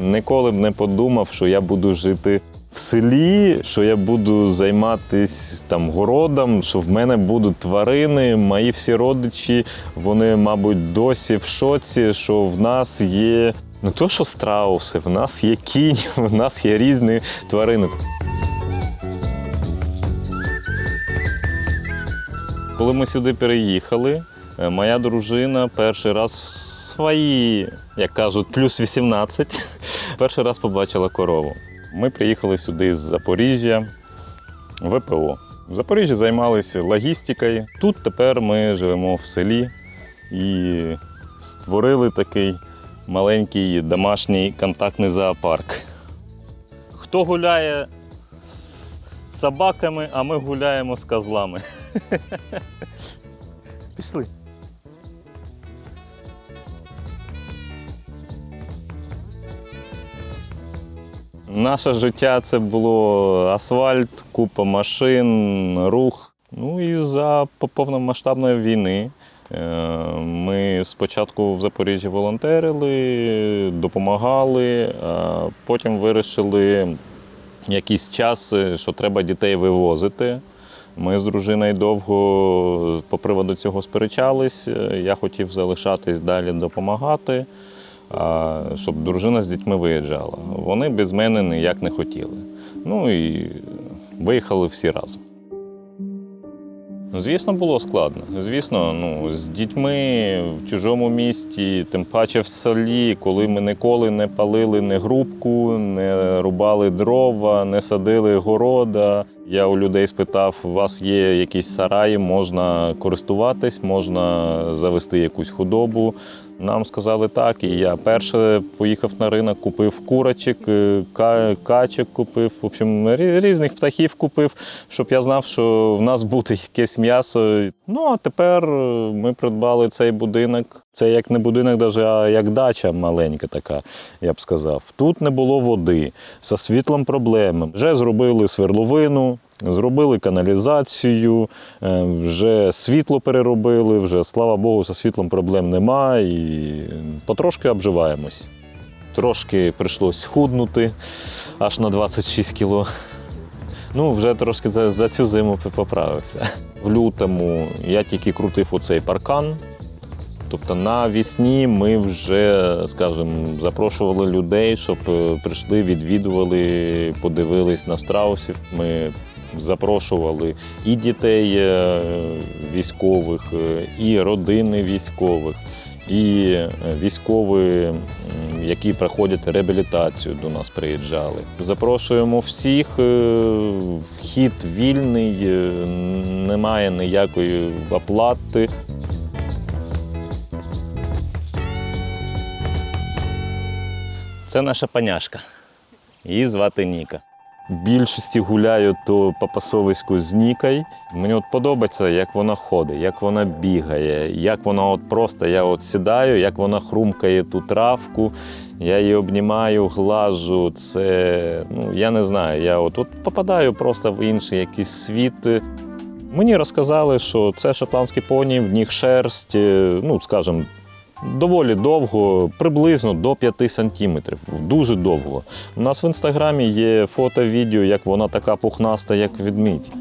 Ніколи б не подумав, що я буду жити в селі, що я буду займатися там городом, що в мене будуть тварини. Мої всі родичі, вони, мабуть, досі в шоці, що в нас є не то, що страуси, в нас є кінь, в нас є різні тварини. Коли ми сюди переїхали, е, моя дружина перший раз свої, як кажуть, плюс 18, перший раз побачила корову. Ми приїхали сюди з Запоріжжя, ВПО. В Запоріжжі займалися логістикою. Тут тепер ми живемо в селі і створили такий маленький домашній контактний зоопарк. Хто гуляє з собаками, а ми гуляємо з козлами. Пішли. Наше життя це було асфальт, купа машин, рух. Ну і за повномасштабної війни е, ми спочатку в Запоріжжі волонтерили, допомагали, а потім вирішили якийсь час, е, що треба дітей вивозити. Ми з дружиною довго по приводу цього сперечались. Е, Я хотів залишатись далі допомагати, щоб дружина з дітьми виїжджала. Вони без мене ніяк не хотіли. Ну і виїхали всі разом. Звісно, було складно. Звісно, ну, з дітьми в чужому місті, тим паче в селі, коли ми ніколи не палили не грубку, не рубали дрова, не садили города. Я у людей спитав, у вас є якісь сараї, можна користуватись, можна завести якусь худобу. Нам сказали так, і я перше поїхав на ринок, купив курочок, е, качок купив, в общем, різних птахів купив, щоб я знав, що в нас буде якесь м'ясо. Ну а тепер е, ми придбали цей будинок. Це як не будинок, даже, а як дача маленька така, я б сказав. Тут не було води, зі світлом проблеми. Вже зробили сверловину, зробили каналізацію, е, вже світло переробили, вже, слава Богу, зі світлом проблем нема і потрошки обживаємось. Трошки прийшлось худнути аж на 26 кіло. Ну, вже трошки за, за цю зиму поправився. В лютому я тільки крутив оцей паркан. Тобто навісні ми вже, скажімо, запрошували людей, щоб е, прийшли, відвідували, подивились на страусів. Ми запрошували і дітей е, військових, е, і родини військових, і військові, які проходять реабілітацію, до нас приїжджали. Запрошуємо всіх. Вхід вільний, немає ніякої оплати. Це наша паняшка. Її звати Ніка. Більшості гуляю то по пасовиську з Нікою. Мені от подобається, як вона ходить, як вона бігає, як вона от просто я от сідаю, як вона хрумкає ту травку. Я її обнімаю, глажу. Це ну я не знаю. Я от, от попадаю просто в інший якийсь світ. Мені розказали, що це шотландські поні, в них шерсть, е, ну скажімо, доволі довго, приблизно до 5 сантиметрів. Дуже довго. У нас в інстаграмі є фото, відео, як вона така пухнаста, як відмідь.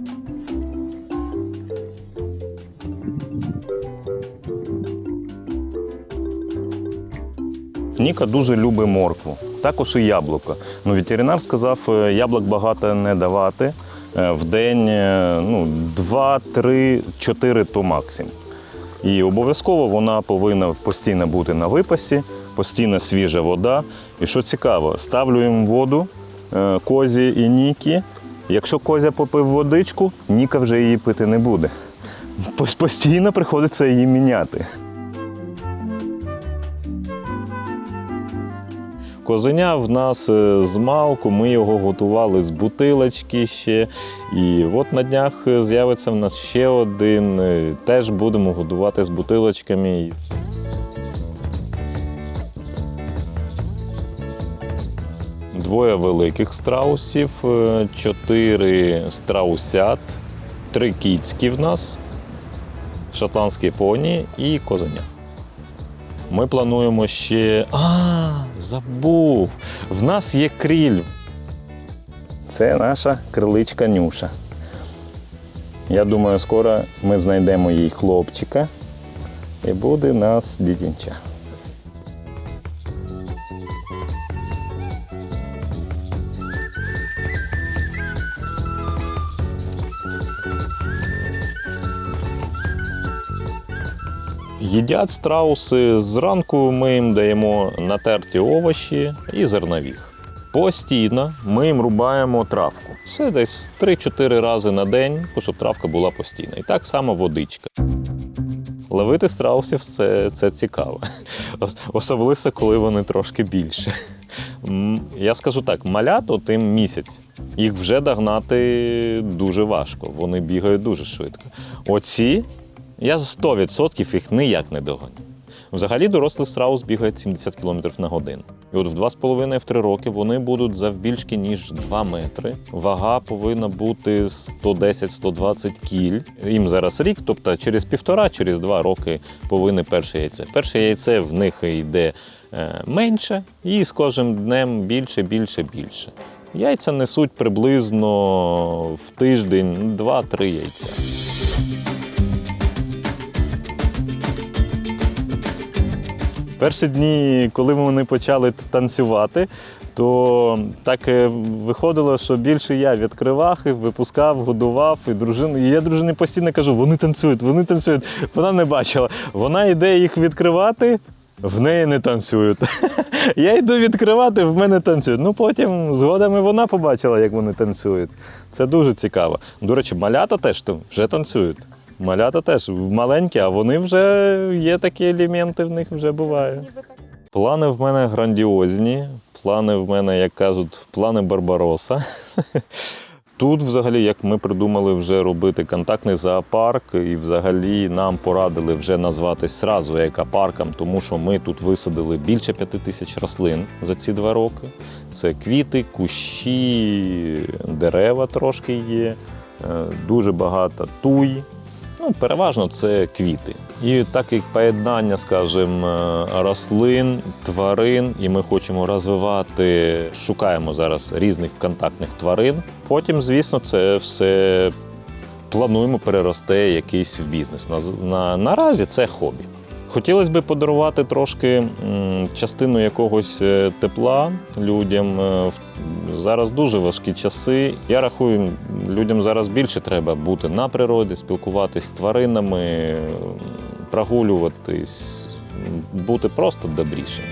Ніка дуже любить моркву, також і яблуко. Ну, ветеринар сказав, е, яблук багато не давати. Е, В день е, ну, 2, 3, 4 то максимум. І обов'язково вона повинна постійно бути на випасі, постійно свіжа вода. І що цікаво, ставлю їм воду е, козі і нікі. Якщо козя попив водичку, ніка вже її пити не буде. Постійно приходиться її міняти. Козеня в нас е, з малку, ми його готували з бутилочки ще. І от на днях е, з'явиться в нас ще один. е, Теж будемо годувати з бутилочками. Двоє великих страусів, чотири страусят, три кіцькі в нас, шотландські поні і козеня. Ми плануємо ще. А, забув. В нас є кріль. Це наша криличка Нюша. Я думаю, скоро ми знайдемо їй хлопчика і буде нас дитинча. Їдять страуси. Зранку ми їм даємо натерті овочі і зерновіх. Постійно ми їм рубаємо травку. Це десь 3-4 рази на день, щоб травка була постійна. І так само водичка. Ловити страусів це, це цікаво. Особливо, коли вони трошки більше. Я скажу так: малято тим місяць. Їх вже догнати дуже важко. Вони бігають дуже швидко. Оці я 100% їх ніяк не догоню. Взагалі дорослий страус бігає 70 км на годину. І от в 2,5-3 роки вони будуть завбільшки, ніж 2 метри. Вага повинна бути 110-120 кіль. Їм зараз рік, тобто через півтора, через два роки повинні перше яйце. Перше яйце в них йде е, менше, і з кожним днем більше, більше, більше. Яйця несуть приблизно в тиждень 2-3 яйця. Перші дні, коли вони почали танцювати, то так е, виходило, що більше я відкривав їх, випускав, годував і дружину. І я дружині постійно кажу: вони танцюють, вони танцюють. Вона не бачила. Вона йде їх відкривати, в неї не танцюють. Я йду відкривати, в мене танцюють. Ну потім згодом і вона побачила, як вони танцюють. Це дуже цікаво. До речі, малята теж вже танцюють. Малята теж маленькі, а вони вже є такі елементи, в них вже буває. Плани в мене грандіозні. Плани в мене, як кажуть, плани Барбароса. Тут, взагалі, як ми придумали вже робити контактний зоопарк, і взагалі нам порадили вже назватись сразу екопарком, тому що ми тут висадили більше п'яти тисяч рослин за ці два роки. Це квіти, кущі, дерева трошки є, е, дуже багато туй. Ну, переважно це квіти. І так як поєднання, скажімо, рослин, тварин, і ми хочемо розвивати, шукаємо зараз різних контактних тварин. Потім, звісно, це все плануємо переросте якийсь в бізнес. На, на, наразі це хобі. Хотілося б подарувати трошки частину якогось е, тепла людям. Е, Зараз дуже важкі часи. Я рахую, людям зараз більше треба бути на природі, спілкуватись з тваринами, прогулюватись, бути просто добрішими.